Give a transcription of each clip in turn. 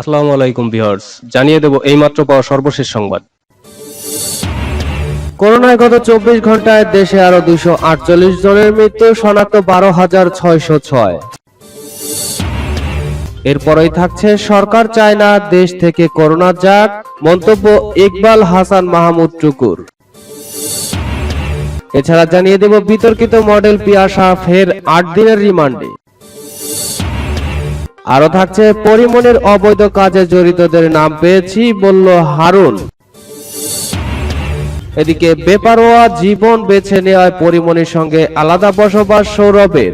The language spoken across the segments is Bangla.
আসসালামু আলাইকুম ভিউয়ার্স, জানিয়ে দেব এইমাত্র পাওয়া সর্বশেষ সংবাদ। করোনায় গত চব্বিশ ঘন্টায় দেশে আরও দুইশো আটচল্লিশ জনের মৃত্যু, শনাক্ত বারো হাজার ছয়শো ছয়। এরপরই থাকছে সরকার চায় না দেশ থেকে করোনা যাক, মন্তব্য ইকবাল হাসান মাহমুদ টুকুর। এছাড়া জানিয়ে দেব বিতর্কিত মডেল পিয়াসা ফের আট দিনের রিমান্ডে। আরও থাকছে, পরিমণের অবৈধ কাজে জড়িতদের নাম পেয়েছি, বলল হারুন। এদিকে বেপারোয়া জীবন বেছে নেওয়ায় পরিমণির সঙ্গে আলাদা বসবাস সৌরভের।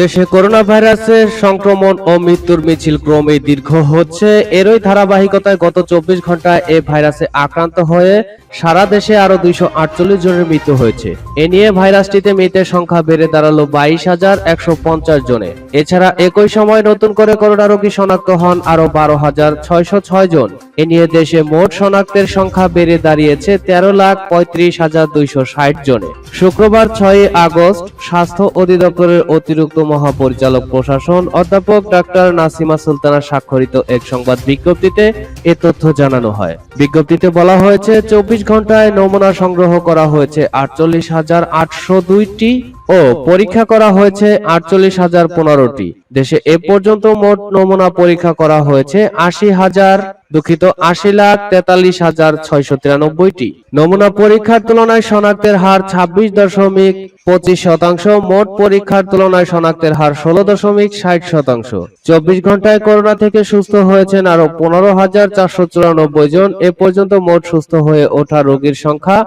দেশে করোনা ভাইরাসের সংক্রমণ ও মৃত্যুর মিছিল ক্রমেই দীর্ঘ হচ্ছে। এরই ধারাবাহিকতায় গত চব্বিশ ঘন্টায় এ ভাইরাসে আক্রান্ত হয়ে সারা দেশে আরও দুইশো আটচল্লিশ জনের মৃত্যু হয়েছে। এ নিয়ে ভাইরাসটিতে মৃতের সংখ্যা বেড়ে দাঁড়াল বাইশ হাজার একশো পঞ্চাশ জনে। এছাড়া একই সময় নতুন করে করোনা রোগী শনাক্ত হন আরও বারো হাজার ছয়শো ছয় জন। এ নিয়ে দেশে মোট শনাক্তের সংখ্যা বেড়ে দাঁড়িয়েছে তেরো লাখ পঁয়ত্রিশ হাজার দুইশো ষাট জনে। শুক্রবার ছয় আগস্ট স্বাস্থ্য অধিদপ্তরের অতিরিক্ত মহাপরিচালক প্রশাসন অধ্যাপক ডাক্তার নাসিমা সুলতানা স্বাক্ষরিত এক সংবাদ বিজ্ঞপ্তিতে এ তথ্য জানানো হয়। বিজ্ঞপ্তিতে বলা হয়েছে, চব্বিশ ঘন্টায় নমুনা সংগ্রহ করা হয়েছে আটচল্লিশ হাজার আটশো দুইটি ও, পরীক্ষা করা হয়েছে আটচল্লিশ হাজার পনেরোটি। দেশে এ পর্যন্ত মোট নমুনা পরীক্ষা করা হয়েছে আশি হাজার, দুঃখিত আশি লাখ তেতাল্লিশ হাজার ছয়শো তিরানব্বইটি। নমুনা পরীক্ষার তুলনায় শনাক্তের হার ছাব্বিশ দশমিক পঁচিশ শতাংশ, মোট পরীক্ষার তুলনায় শনাক্তের হার ষোলো দশমিক ষাট শতাংশ। চব্বিশ ঘন্টায় করোনা থেকে সুস্থ হয়েছেন আরও পনেরো হাজার চারশো চুরানব্বই জন। এ পর্যন্ত মোট সুস্থ হয়ে ওঠা রোগীর সংখ্যা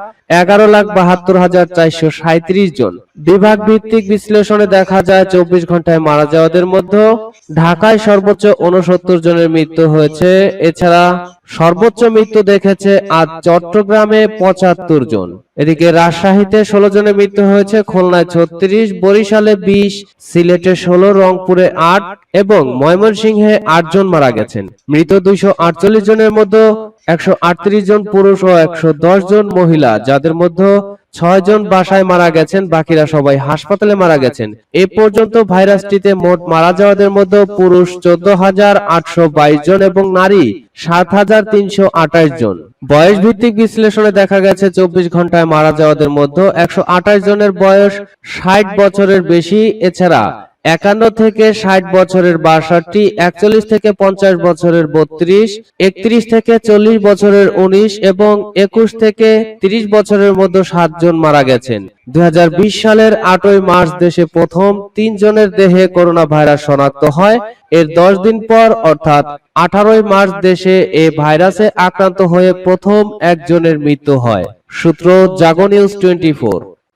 এগারো লাখ বাহাত্তর হাজার চারশো সাঁত্রিশ জন। বিভাগ ভিত্তিক বিশ্লেষণে দেখা যায় চব্বিশ ঘন্টায় মারা যাওয়াদের মধ্যে ঢাকায় সর্বোচ্চ উনসত্তর জনের মৃত্যু হয়েছে। এছাড়া সর্বোচ্চ মৃত্যু দেখেছে আজ চট্টগ্রামে পঁচাত্তর জন। এদিকে রাজশাহীতে ষোলো জনের মৃত্যু হয়েছে, খুলনায় ছত্রিশ, বরিশালে বিশ, সিলেটে ষোলো, রংপুরে আট এবং ময়মনসিংহে আট জন মারা গেছেন। মৃত দুইশো আটচল্লিশ জনের মধ্যে একশো আটত্রিশ জন পুরুষ ও একশো দশ জন মহিলা, যাদের মধ্যে ছয় জন বাসায় মারা গেছেন, বাকিরা সবাই হাসপাতালে মারা গেছেন। এ পর্যন্ত ভাইরাসটিতে মোট মারা যাওয়াদের মধ্যে পুরুষ চোদ্দ হাজার আটশো বাইশ জন এবং নারী সাত হাজার তিনশো আঠাশ জন। বয়স ভিত্তিক বিশ্লেষণে দেখা গেছে, চব্বিশ ঘন্টায় মারা যাওয়াদের মধ্যে একশো আঠাশ জনের বয়স ষাট বছরের বেশি। এছাড়া একান্ন থেকে ষাট বছরের বাষট্টি, একচল্লিশ থেকে পঞ্চাশ বছরের বত্রিশ, একত্রিশ থেকে চল্লিশ বছরের উনিশ এবং একুশ থেকে তিরিশ বছরের মধ্যে সাতজন মারা গেছেন। দুই হাজার বিশ সালের আটই মার্চ দেশে প্রথম তিনজনের দেহে করোনা ভাইরাস শনাক্ত হয়। এর দশ দিন পর, অর্থাৎ আঠারোই মার্চ দেশে এ ভাইরাসে আক্রান্ত হয়ে প্রথম একজনের মৃত্যু হয়। সূত্র জাগো নিউজ টোয়েন্টি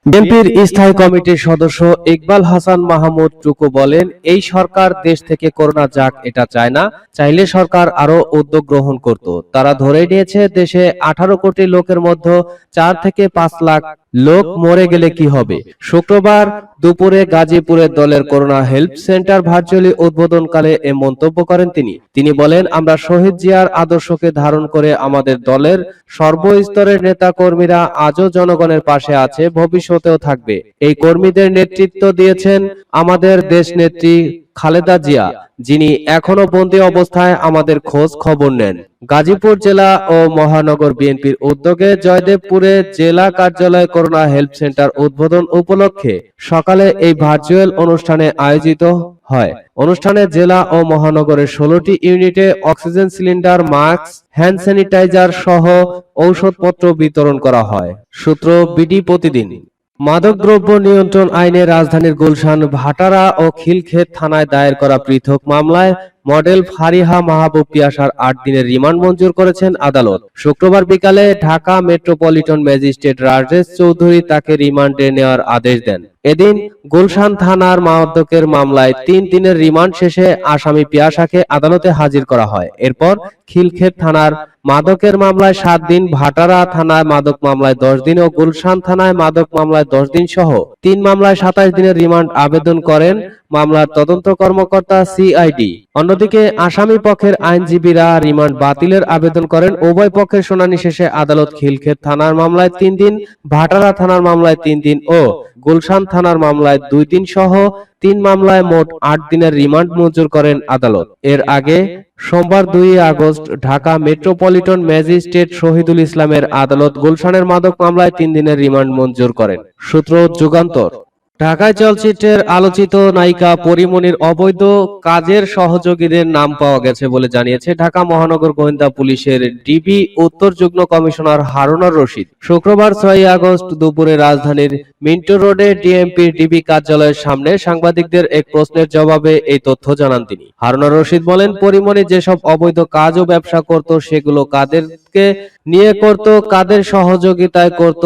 বিএনপির স্থায়ী কমিটির সদস্য ইকবাল হাসান মাহমুদ টুকু বলেন, এই সরকার দেশ থেকে করোনা যাক, এটা চায় না। চাইলে সরকার আরও উদ্যোগ গ্রহণ করত। তারা ধরে নিয়েছে, দেশে আঠারো কোটি লোকের মধ্যে চার থেকে পাঁচ লাখ লোক মরে গেলে কি হবে? শুক্রবার দুপুরে গাজীপুরের দলের করোনা হেল্প সেন্টার ভার্চুয়ালি উদ্বোধনকালে এ মন্তব্য করেন তিনি। তিনি বলেন আমরা শহীদ জিয়ার আদর্শকে ধারণ করে আমাদের দলের সর্বস্তরের নেতা কর্মীরা আজও জনগণের পাশে আছে ভবিষ্যতেও থাকবে। এই কর্মীদের নেতৃত্ব দিয়েছেন আমাদের দেশ নেত্রী খালেদা জিয়া, যিনি এখনও বন্দী অবস্থায় আমাদের খোঁজ খবর নেন। গাজীপুর জেলা ও মহানগর বিএনপির উদ্যোগে জয়দেবপুরে জেলা কার্যালয় করোনা হেল্প সেন্টার উদ্বোধন উপলক্ষে সকালে এই ভার্চুয়াল অনুষ্ঠানে আয়োজিত হয়। অনুষ্ঠানে জেলা ও মহানগরের ষোলোটি ইউনিটে oxygen cylinder, mask, hand sanitiser সহ ঔষধপত্র বিতরণ করা হয়। সূত্র বিডি প্রতিদিন। মাদকদ্রব্য নিয়ন্ত্রণ আইনে রাজধানীর গুলশান ভাটারা ও খিলক্ষেত থানায় দায়ের করা পৃথক মামলায় মডেল ফারিহা মাহবুব পিয়াসার আট দিনের রিমান্ড মঞ্জুর করেছেন আদালত। শুক্রবার বিকালে ঢাকা মেট্রোপলিটন ম্যাজিস্ট্রেট রাজেশ চৌধুরী তাকে রিমান্ডে নেওয়ার আদেশ দেন। এদিন গুলশান থানার মাদকের মামলায় তিন দিনের রিমান্ড শেষে আসামি পিয়াসাকে আদালতে হাজির করা হয়। এরপর খিলক্ষেত থানার মাদকের মামলায় সাত দিন, ভাটারা থানায় মাদক মামলায় দশ দিন ও গুলশান থানায় মাদক মামলায় দশ দিন সহ তিন মামলায় সাতাশ দিনের রিমান্ড আবেদন করেন মামলার তদন্ত কর্মকর্তা সিআইডি অন্যদিকে আসামি পক্ষের আইনজীবীরা রিমান্ড বাতিলের আবেদন করেন। উভয় পক্ষের শুনানি শেষে আদালত খিলক্ষেত থানার মামলায় তিন দিন, ভাটারা থানার মামলায় তিন দিন ও গুলশান থানার মামলায় দুই দিন সহ তিন মামলায় মোট আট দিনের রিমান্ড মঞ্জুর করেন আদালত। এর আগে সোমবার দুই August Dhaka metropolitan magistrate Shahidul ইসলামের আদালত গুলশানের মাদক মামলায় তিন দিনের রিমান্ড মঞ্জুর করেন। সূত্র যুগান্তর। ঢাকায় চলচ্চিত্রের আলোচিত নায়িকা পরিমণির অবৈধ কাজের সহযোগীদের নাম পাওয়া গেছে বলে জানিয়েছে ঢাকা মহানগর গোয়েন্দা পুলিশের ডিবি উত্তর যুগ্ম কমিশনার হারুনার রশিদ। শুক্রবার ছয় আগস্ট দুপুরে রাজধানীর মিন্টো রোডে ডিএমপির ডিবি কার্যালয়ের সামনে সাংবাদিকদের এক প্রশ্নের জবাবে এই তথ্য জানান তিনি। হারুনার রশিদ বলেন পরিমণি যেসব অবৈধ কাজ ও ব্যবসা করত, সেগুলো কাদেরকে নিয়ে করত, কাদের সহযোগিতায় করত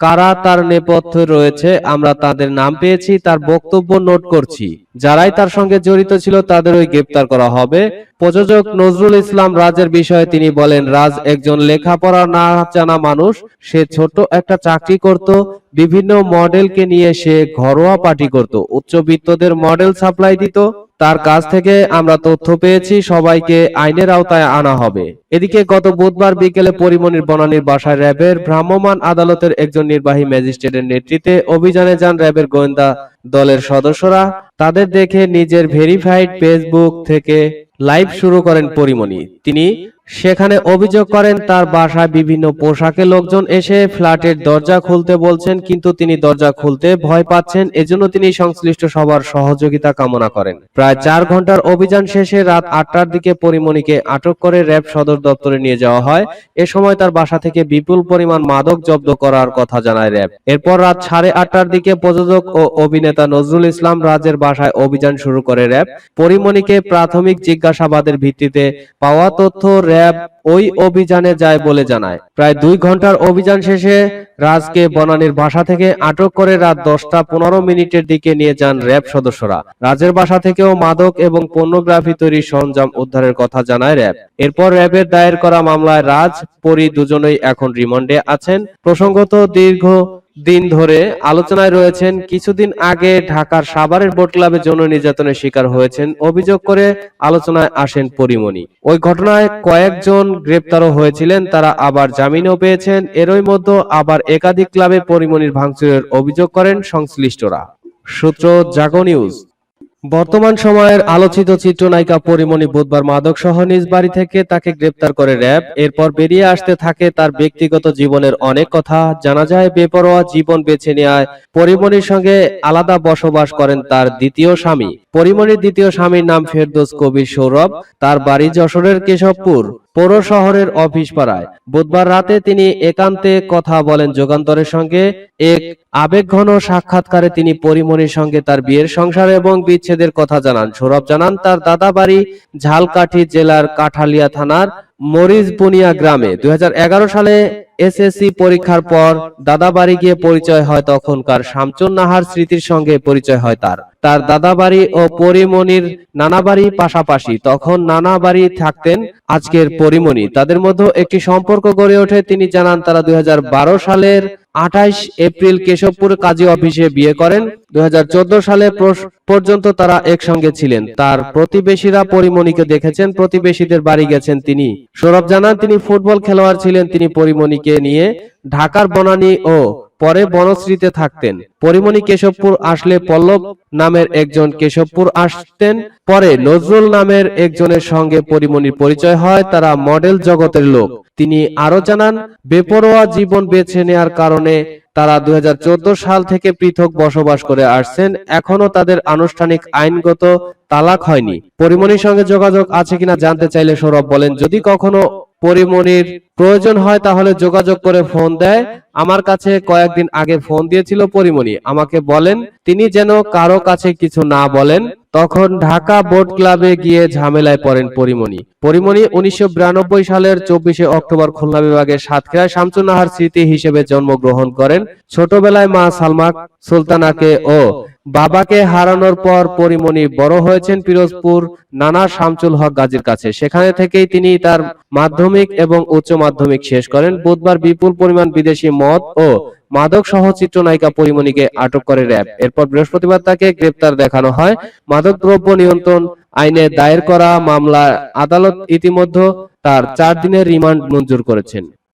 কারা তার নেপথ্যে রয়েছে, আমরা তাদের নাম পেয়েছি, তার বক্তব্য নোট করছি। যারাই তার সঙ্গে জড়িত ছিল তাদের ওই গ্রেপ্তার করা হবে। প্রযোজক নজরুল ইসলাম রাজের বিষয়ে তিনি বলেন, রাজ একজন লেখাপড়া না জানা মানুষ, সে ছোট একটা চাকরি করত বিভিন্ন মডেলকে নিয়ে সে ঘরোয়া পার্টি করত। উচ্চবিত্তদের মডেল সাপ্লাই দিত। তার কাছ থেকে আমরা তথ্য পেয়েছি, সবাইকে আইনের আওতায় আনা হবে। এদিকে গত বুধবার বিকেলে পরিমণির বনানীর বাসায় র্যাবের ভ্রাম্যমাণ আদালতের একজন নির্বাহী ম্যাজিস্ট্রেটের নেতৃত্বে অভিযানে যান র্যাবের গোয়েন্দা দলের সদস্যরা। তাদের দেখে নিজের ভেরিফাইড ফেসবুক থেকে লাইভ শুরু করেন পরিমনি। তিনি সেখানে অভিযোগ করেন তার বাসায় বিভিন্ন পোশাকে লোকজন এসে ফ্ল্যাটের দরজা খুলতে বলছেন, কিন্তু তিনি দরজা খুলতে ভয় পাচ্ছেন। এজন্য তিনি সংশ্লিষ্ট সবার সহযোগিতা কামনা করেন। প্রায় চার ঘণ্টার অভিযান শেষে রাত আটটার দিকে পরিমণিকে আটক করে র্যাব সদর দপ্তরে নিয়ে যাওয়া হয়। এ সময় তার বাসা থেকে বিপুল পরিমাণ মাদক জব্দ করার কথা জানায় র্যাব। এরপর রাত সাড়ে আটটার দিকে প্রযোজক ও অভিনেতা নজরুল ইসলাম রাজের বাসায় অভিযান শুরু করে র্যাব। পরিমণিকে প্রাথমিক জিজ্ঞাসাবাদের ভিত্তিতে পাওয়া তথ্য র্যাব ওই অভিযানে যায় বলে জানায়। প্রায় দুই ঘণ্টার অভিযান শেষে রাজকে বনানীর বাসা থেকে আটক করে রাত দশটা পনেরো মিনিটের দিকে নিয়ে যান র্যাব সদস্যরা। রাজের বাসা থেকেও মাদক এবং পর্নোগ্রাফি তৈরির সরঞ্জাম উদ্ধারের কথা জানায় র্যাব। এরপর র্যাবের দায়ের করা মামলায় রাজ, পরি দুজনেই এখন রিমান্ডে আছেন। প্রসঙ্গত দীর্ঘ দিন ধরে আলোচনায় রয়েছেন, কিছুদিন আগে ঢাকার সাভারের বোট ক্লাবে যৌন নির্যাতনের শিকার হয়েছেন, অভিযোগ করে আলোচনায় আসেন পরিমণি। ওই ঘটনায় কয়েকজন গ্রেপ্তারও হয়েছিলেন, তারা আবার জামিনও পেয়েছেন। এরই মধ্যে আবার একাধিক ক্লাবে পরিমণির ভাঙচুরের অভিযোগ করেন সংশ্লিষ্টরা। সূত্র জাগো নিউজ। বর্তমান সময়ের আলোচিত চিত্রনায়িকা পরিমণি বুধবার মাদক সহ নিজ বাড়ি থেকে তাকে গ্রেপ্তার করে র্যাব। এরপর বেরিয়ে আসতে থাকে তার ব্যক্তিগত জীবনের অনেক কথা। জানা যায়, বেপরোয়া জীবন বেছে নেয় পরিমণির সঙ্গে আলাদা বসবাস করেন তার দ্বিতীয় স্বামী। পরিমণির দ্বিতীয় স্বামীর নাম ফেরদোস কবির সৌরভ, তার বাড়ি যশোরের কেশবপুর, পৌর শহরের অফিস পাড়ায়। বুধবার রাতে তিনি একান্তে কথা বলেন যোগান্তরের সঙ্গে। এক আবেগঘন সাক্ষাৎকারে তিনি পরিমণির সঙ্গে তার বিয়ের সংসার এবং বিচ্ছেদের কথা জানান। সৌরভ জানান, তার দাদা বাড়ি ঝালকাঠি জেলার কাঠালিয়া থানার মরিচ বুনিয়া গ্রামে দুই সালে এসএসসি পরীক্ষার পর দাদা বাড়ি গিয়ে পরিচয় হয় তখনকার শামচুন নাহার স্মৃতির সঙ্গে পরিচয় হয় তার। তার দাদা বাড়ি ও পরিমণির নানা বাড়ি পাশাপাশি তখন নানা বাড়ি থাকতেন আজকের পরিমণি। তাদের মধ্যে একটি সম্পর্ক গড়ে ওঠে, তিনি জানান, তারা দুই হাজার বারো সালের আঠাইশ এপ্রিল কেশবপুর কাজী অফিসে বিয়ে করেন। দুই হাজার চোদ্দ সালে পর্যন্ত তারা একসঙ্গে ছিলেন। তার প্রতিবেশীরা পরিমণিকে দেখেছেন। প্রতিবেশীদের বাড়ি গেছেন তিনি। সৌরভ জানান, তিনি ফুটবল খেলোয়াড় ছিলেন। তিনি পরিমণিকে নিয়ে ঢাকার বনানী ও পরে বনশ্রীতে থাকতেন। পরিমণি কেশবপুর আসলে পল্লব নামের একজন কেশবপুর আসতেন। পরে নজরুল নামের একজনের সঙ্গে পরিমণির পরিচয় হয়, তারা মডেল জগতের লোক। তিনি আরও জানান, বেপরোয়া জীবন বেছে নেয়ার কারণে তারা দু হাজার চোদ্দ সাল থেকে পৃথক বসবাস করে আসছেন। এখনও তাদের আনুষ্ঠানিক আইনগত তালাক হয়নি। পরিমণির সঙ্গে যোগাযোগ আছে কিনা জানতে চাইলে সৌরভ বলেন, যদি কখনো পরিমণির প্রয়োজন হয় তাহলে যোগাযোগ করে ফোন দেয়। আমার কাছে কয়েকদিন আগে ফোন দিয়েছিল পরিমণি আমাকে বলেন, তিনি যেন কারও কাছে কিছু না বলেন। তখন ঢাকা বোট ক্লাবে গিয়ে ঝামেলায় পড়েন পরিমণি পরিমণি উনিশশো বিরানব্বই সালের চব্বিশে অক্টোবর খুলনা বিভাগের সাতক্ষীরায় শামসুন্নাহার স্মৃতি হিসেবে জন্মগ্রহণ করেন। ছোটবেলায় মা সালমা সুলতানাকে ও বাবাকে হারানোর পর পরিমণি বড় হয়েছেন পিরোজপুর নানা শামসুল হক গাজীর কাছে। সেখানে থেকেই তিনি তার মাধ্যমিক এবং উচ্চ মাধ্যমিক শেষ করেন। বুধবার বিপুল পরিমাণ বিদেশি মদ ও মাদক সহ চিত্রনায়িকা পরিমণিকে আটক করে র্যাব। এরপর বৃহস্পতিবার তাকে গ্রেপ্তার দেখানো হয়। মাদক দ্রব্য নিয়ন্ত্রণ আইনে দায়ের করা মামলা আদালত ইতিমধ্যে তার চার দিনের রিমান্ড মঞ্জুর করেছেন।